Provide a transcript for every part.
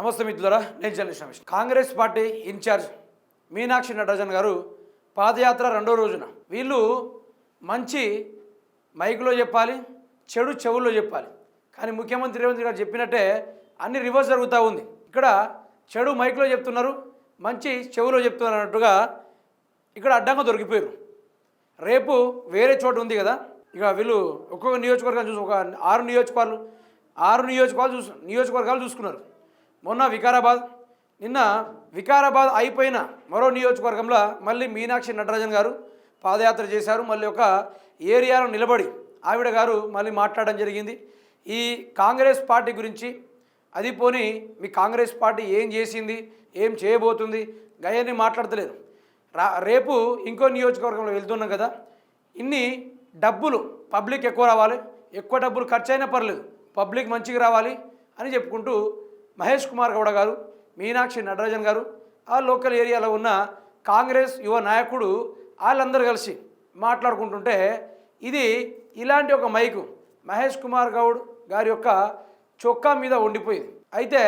నమస్తే మిత్రులరా నేను journalist Ramesh. Congress party incharge Meenakshi Natarajan గారు పాదయాత్ర రెండో రోజున. వీళ్ళు మంచి మైకులో చెప్పాలి చెడు చెవుల్లో చెప్పాలి. కానీ ముఖ్యమంత్రి రేవంత్ గారు చెప్పినట్టే అన్ని రివర్స్ జరుగుతూ ఉంది. ఇక్కడ చెడు మైక్లో చెప్తున్నారు మంచి చెవులో చెప్తున్నారు అన్నట్టుగా ఇక్కడ అడ్డంగా దొరికిపోయారు రేపు వేరే చోటు ఉంది కదా ఇక వీళ్ళు ఒక్కొక్క నియోజకవర్గం చూసి ఒక ఆరు నియోజకవర్గాలు ఆరు నియోజకవర్గాలు చూసు నియోజకవర్గాలు చూసుకున్నారు. మొన్న వికారాబాద్ నిన్న వికారాబాద్ అయిపోయిన మరో నియోజకవర్గంలో మళ్ళీ మీనాక్షి నటరాజన్ గారు పాదయాత్ర చేశారు. మళ్ళీ ఒక ఏరియాలో నిలబడి ఆవిడ గారు మళ్ళీ మాట్లాడడం జరిగింది. ఈ కాంగ్రెస్ పార్టీ గురించి అది పోని మీ కాంగ్రెస్ పార్టీ ఏం చేసింది ఏం చేయబోతుంది గయన్ని మాట్లాడతలేదు. రా రేపు ఇంకో నియోజకవర్గంలో వెళ్తున్నాం కదా ఇన్ని డబ్బులు పబ్లిక్ ఎక్కువ రావాలి ఎక్కువ డబ్బులు ఖర్చు అయినా పర్లేదు పబ్లిక్ మంచిగా రావాలి అని చెప్పుకుంటూ మహేష్ కుమార్ గౌడ గారు మీనాక్షి నటరాజన్ గారు ఆ లోకల్ ఏరియాలో ఉన్న కాంగ్రెస్ యువ నాయకుడు వాళ్ళందరూ కలిసి మాట్లాడుకుంటుంటే ఇది ఇలాంటి ఒక మైకు మహేష్ కుమార్ గౌడ్ గారి యొక్క చొక్కా మీద ఉండిపోయింది. అయితే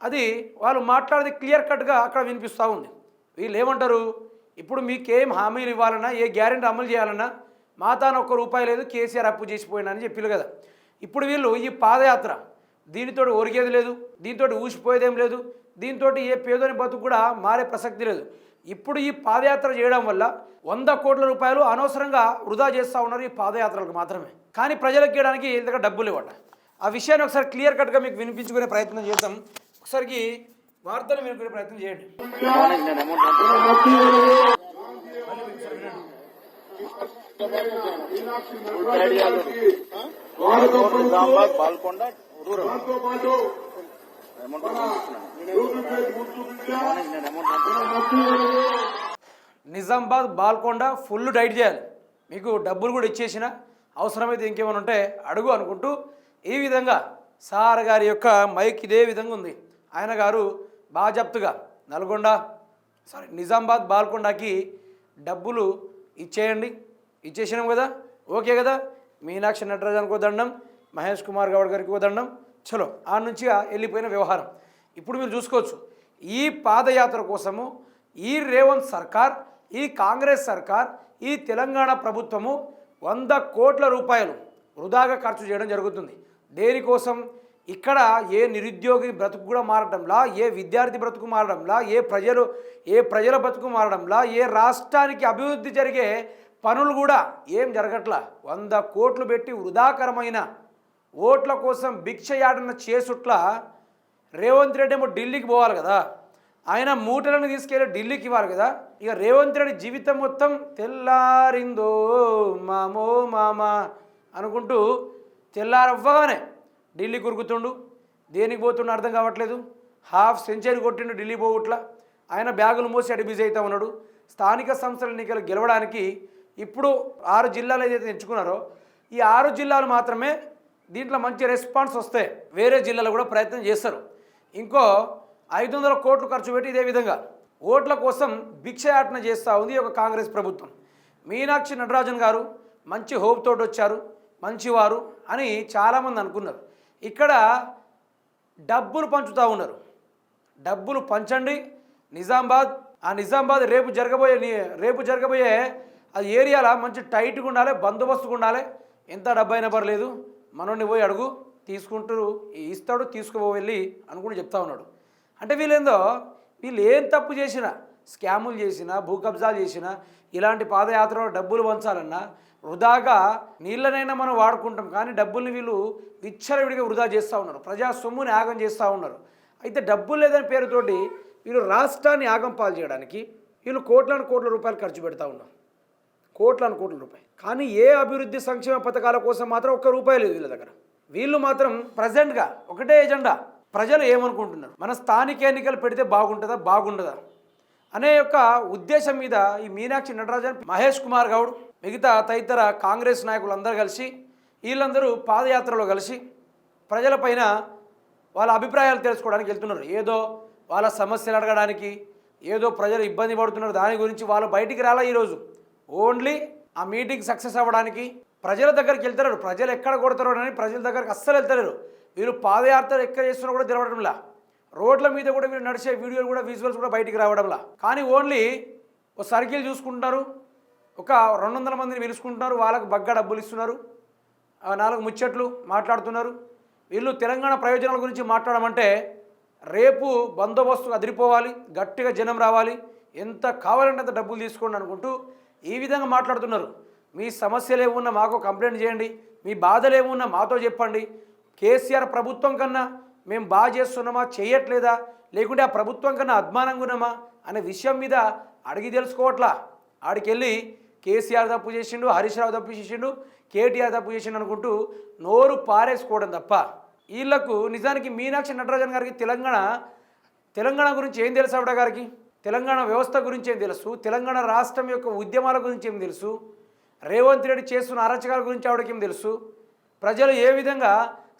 అది వాళ్ళు మాట్లాడేది క్లియర్ కట్గా అక్కడ వినిపిస్తూ ఉంది. వీళ్ళు ఏమంటారు ఇప్పుడు మీకేం హామీలు ఇవ్వాలన్నా ఏ గ్యారెంటీ అమలు చేయాలన్నా మా తాను ఒక్క రూపాయి లేదు కేసీఆర్ అప్పు చేసిపోయినా అని చెప్పారు కదా. ఇప్పుడు వీళ్ళు ఈ పాదయాత్ర దీనితో ఒరిగేది లేదు దీంతో ఊసిపోయేదేం లేదు దీంతో ఏ పేదోని బతుకు కూడా మారే ప్రసక్తి లేదు ఇప్పుడు ఈ పాదయాత్ర చేయడం వల్ల వంద కోట్ల రూపాయలు అనవసరంగా వృధా చేస్తూ ఉన్నారు ఈ పాదయాత్రలకు మాత్రమే కానీ ప్రజలకు ఇవ్వడానికి దగ్గర డబ్బులు ఇవ్వట ఆ విషయాన్ని ఒకసారి క్లియర్ కట్గా మీకు వినిపించుకునే ప్రయత్నం చేద్దాం ఒకసారికి వార్తలు వినుకునే ప్రయత్నం చేయండి బాల్కొండ దాంతో పాటు. నిజామాబాద్ బాల్కొండ ఫుల్ డైట్ చేయాలి. మీకు డబ్బులు కూడా ఇచ్చేసిన అవసరమైతే ఇంకేమైనా ఉంటే అడుగు అనుకుంటూ ఈ విధంగా సార్ గారి యొక్క మైక్ ఇదే విధంగా ఉంది. ఆయన గారు బాజప్తుగా నల్గొండ సారీ నిజామాబాద్ బాల్కొండకి డబ్బులు ఇచ్చేయండి. ఇచ్చేసినాం కదా? ఓకే కదా? మీనాక్షి నటరాజన్కో దండం. మహేష్ కుమార్ గౌడ్ గారికి ఉదండం చలో. ఆ నుంచి వెళ్ళిపోయిన వ్యవహారం. ఇప్పుడు మీరు చూసుకోవచ్చు. ఈ పాదయాత్ర కోసము ఈ రేవంత్ సర్కార్ ఈ కాంగ్రెస్ సర్కార్ ఈ తెలంగాణ ప్రభుత్వము వంద కోట్ల రూపాయలు వృధాగా ఖర్చు చేయడం జరుగుతుంది. దేనికోసం? ఇక్కడ ఏ నిరుద్యోగి బ్రతుకు కూడా మారడంలా ఏ విద్యార్థి బ్రతుకు మారడంలా ఏ ప్రజలు ఏ ప్రజల బ్రతుకు మారడంలా ఏ రాష్ట్రానికి అభివృద్ధి జరిగే పనులు కూడా ఏం జరగట్లా? వంద కోట్లు పెట్టి వృధాకరమైన ఓట్ల కోసం భిక్షయాటన చేసుట్లా రేవంత్ రెడ్డి ఏమో ఢిల్లీకి పోవాలి కదా. ఆయన మూటలను తీసుకెళ్ళి ఢిల్లీకి ఇవ్వాలి కదా. ఇక రేవంత్ రెడ్డి జీవితం మొత్తం తెల్లారిందో మామో మామ అనుకుంటూ తెల్లారవ్వగానే ఢిల్లీ కురుకుతుండు. దేనికి పోతుండో అర్థం కావట్లేదు. హాఫ్ సెంచరీ కొట్టిండు ఢిల్లీ పోవట్లా ఆయన బ్యాగులు మోసి అడి బిజీ అవుతా ఉన్నాడు. స్థానిక సంస్థల ఎన్నికలు గెలవడానికి ఇప్పుడు ఆరు జిల్లాలు ఏదైతే ఎంచుకున్నారో ఈ ఆరు జిల్లాలు మాత్రమే దీంట్లో మంచి రెస్పాన్స్ వస్తే వేరే జిల్లాలో కూడా ప్రయత్నం చేస్తారు. ఇంకో ఐదు వందల కోట్లు ఖర్చు పెట్టి ఇదే విధంగా ఓట్ల కోసం భిక్షయాటన చేస్తూ ఉంది ఒక కాంగ్రెస్ ప్రభుత్వం. మీనాక్షి నటరాజన్ గారు మంచి హోప్ తోటి వచ్చారు మంచివారు అని చాలామంది అనుకున్నారు. ఇక్కడ డబ్బులు పంచుతూ ఉన్నారు. డబ్బులు పంచండి. నిజామాబాద్ ఆ నిజామాబాద్ రేపు జరగబోయే రేపు జరగబోయే అది ఏరియాలో మంచి టైట్గా ఉండాలి బందోబస్తుగా ఉండాలి. ఎంత డబ్బు అయినా పర్లేదు. మనోడిని పోయి అడుగు తీసుకుంటూ ఇస్తాడు తీసుకుపో వెళ్ళి అనుకుని చెప్తా ఉన్నాడు. అంటే వీళ్ళేందో వీళ్ళు ఏం తప్పు చేసినా స్కాములు చేసినా భూ కబ్జాలు చేసినా ఇలాంటి పాదయాత్రలో డబ్బులు పంచాలన్నా వృధాగా నీళ్ళనైనా మనం వాడుకుంటాం కానీ డబ్బుల్ని వీళ్ళు విచ్చలవిడిగా వృధా చేస్తూ ఉన్నారు. ప్రజా సొమ్ముని యాగం చేస్తూ ఉన్నారు. అయితే డబ్బులు లేదని పేరుతోటి వీళ్ళు రాష్ట్రాన్ని యాగం పాలు చేయడానికి వీళ్ళు కోట్లను కోట్ల రూపాయలు ఖర్చు పెడతా ఉన్నారు. కోట్లను కోట్ల రూపాయలు. కానీ ఏ అభివృద్ధి సంక్షేమ పథకాల కోసం మాత్రం ఒక్క రూపాయి లేదు వీళ్ళ దగ్గర. వీళ్ళు మాత్రం ప్రజెంట్గా ఒకటే ఎజెండా ప్రజలు ఏమనుకుంటున్నారు? మన స్థానిక ఎన్నికలు పెడితే బాగుంటుందా? బాగుండదా? అనే యొక్క ఉద్దేశం మీద ఈ మీనాక్షి నటరాజన్ మహేష్ కుమార్ గౌడ్ మిగతా తదితర కాంగ్రెస్ నాయకులు అందరూ కలిసి వీళ్ళందరూ పాదయాత్రలో కలిసి ప్రజలపైన వాళ్ళ అభిప్రాయాలు తెలుసుకోవడానికి వెళ్తున్నారు. ఏదో వాళ్ళ సమస్యలు అడగడానికి ఏదో ప్రజలు ఇబ్బంది పడుతున్నారు. దాని గురించి వాళ్ళు బయటికి రాలా ఈరోజు. ఓన్లీ ఆ మీటింగ్ సక్సెస్ అవ్వడానికి ప్రజల దగ్గరికి వెళ్తారు ప్రజలు ఎక్కడ కొడతారో అని ప్రజల దగ్గరికి అస్సలు వెళ్తలేరు. వీళ్ళు పాదయాత్రలు ఎక్కడ చేస్తున్నా కూడా తెలవడంలా. రోడ్ల మీద కూడా వీళ్ళు నడిచే వీడియోలు కూడా విజువల్స్ కూడా బయటికి రావడంలా. కానీ ఓన్లీ ఒక సర్కిల్ చూసుకుంటారు. ఒక రెండు వందల మందిని పిలుచుకుంటున్నారు వాళ్ళకు బగ్గా డబ్బులు ఇస్తున్నారు. నాలుగు ముచ్చట్లు మాట్లాడుతున్నారు. వీళ్ళు తెలంగాణ ప్రయోజనాల గురించి మాట్లాడమంటే రేపు బందోబస్తు అదిరిపోవాలి. గట్టిగా జనం రావాలి. ఎంత కావాలంటే అంత డబ్బులు తీసుకోండి అనుకుంటూ ఈ విధంగా మాట్లాడుతున్నారు. మీ సమస్యలు ఏమున్నా మాకు కంప్లైంట్ చేయండి. మీ బాధలు ఏమున్నా మాతో చెప్పండి. కేసీఆర్ ప్రభుత్వం కన్నా మేము బాగా చేస్తున్నామా చేయట్లేదా లేకుంటే ఆ ప్రభుత్వం కన్నా అద్మానంగా ఉన్నామా అనే విషయం మీద అడిగి తెలుసుకోవట్లా. ఆడికెళ్ళి కేసీఆర్ తప్పు చేసిండు హరీష్ రావు తప్పు చేసిండు కేటీఆర్ తప్పు చేసిండు అనుకుంటూ నోరు పారేసుకోవడం తప్ప. వీళ్ళకు నిజానికి మీనాక్షి నటరాజన్ గారికి తెలంగాణ తెలంగాణ గురించి ఏం తెలుసు ఆవిడ గారికి? తెలంగాణ వ్యవస్థ గురించి ఏం తెలుసు? తెలంగాణ రాష్ట్రం యొక్క ఉద్యమాల గురించి ఏం తెలుసు? రేవంత్ రెడ్డి చేస్తున్న అరచకాల గురించి ఆవిడకేం తెలుసు? ప్రజలు ఏ విధంగా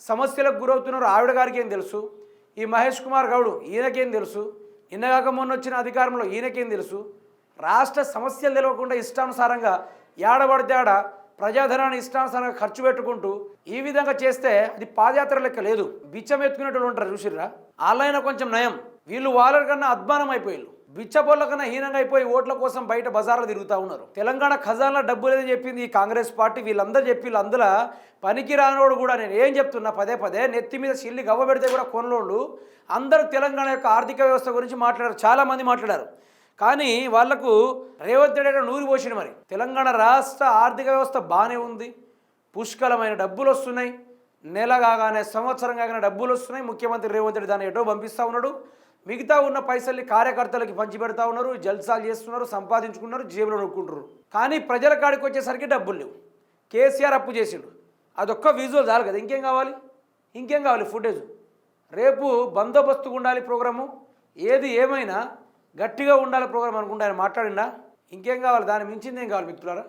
సమస్యలకు గురవుతున్నారో ఆవిడ గారికి ఏం తెలుసు? ఈ మహేష్ కుమార్ గౌడు ఈయనకేం తెలుసు? నిన్నగాక మొన్న వచ్చిన అధికారంలో ఈయనకేం తెలుసు? రాష్ట్ర సమస్యలు తెలియకుండా ఇష్టానుసారంగా ఏడబడితే ఆడ ప్రజాధనాన్ని ఇష్టానుసారంగా ఖర్చు పెట్టుకుంటూ ఈ విధంగా చేస్తే అది పాదయాత్ర లెక్క లేదు. బిచ్చం ఎత్తుకునేటోళ్ళు ఉంటారు చూసిర్రా? వాళ్ళైనా కొంచెం నయం. వీళ్ళు వాళ్ళకన్నా అద్మానం అయిపోయారు బిచ్చబొల్ల కన్నా హీనంగా అయిపోయి ఓట్ల కోసం బయట బజార్లో తిరుగుతూ ఉన్నారు. తెలంగాణ ఖజానా డబ్బు లేదని చెప్పింది ఈ కాంగ్రెస్ పార్టీ. వీళ్ళందరూ చెప్పి అందులో పనికి రానోడు కూడా నేను ఏం చెప్తున్నా పదే పదే నెత్తి మీద చిల్లి గవ్వ పెడితే కూడా కొనలోళ్ళు అందరూ తెలంగాణ యొక్క ఆర్థిక వ్యవస్థ గురించి మాట్లాడారు చాలామంది మాట్లాడారు. కానీ వాళ్ళకు రేవంత్ రెడ్డి అంటే నూరి పోసిన మరి. తెలంగాణ రాష్ట్ర ఆర్థిక వ్యవస్థ బాగానే ఉంది. పుష్కలమైన డబ్బులు వస్తున్నాయి. నెల కాగానే సంవత్సరం కాగానే డబ్బులు వస్తున్నాయి. ముఖ్యమంత్రి రేవంత్ రెడ్డి దాన్ని ఎటో పంపిస్తూ ఉన్నాడు. మిగతా ఉన్న పైసల్ని కార్యకర్తలకి పంచిపెడతా ఉన్నారు జల్సాలు చేస్తున్నారు సంపాదించుకున్నారు జేబులో నొక్కుంటారు కానీ ప్రజల కాడికి వచ్చేసరికి డబ్బులు లేవు. కేసీఆర్ అప్పు చేసిండు. అదొక్క విజువల్ చాలు కదా. ఇంకేం కావాలి? ఇంకేం కావాలి ఫుటేజ్ రేపు బందోబస్తుగా ఉండాలి ప్రోగ్రాము. ఏది ఏమైనా గట్టిగా ఉండాలి ప్రోగ్రాం అనుకుంటా ఆయన మాట్లాడిండా? ఇంకేం కావాలి? దాన్ని మించింది ఏం కావాలి మిత్రులారా?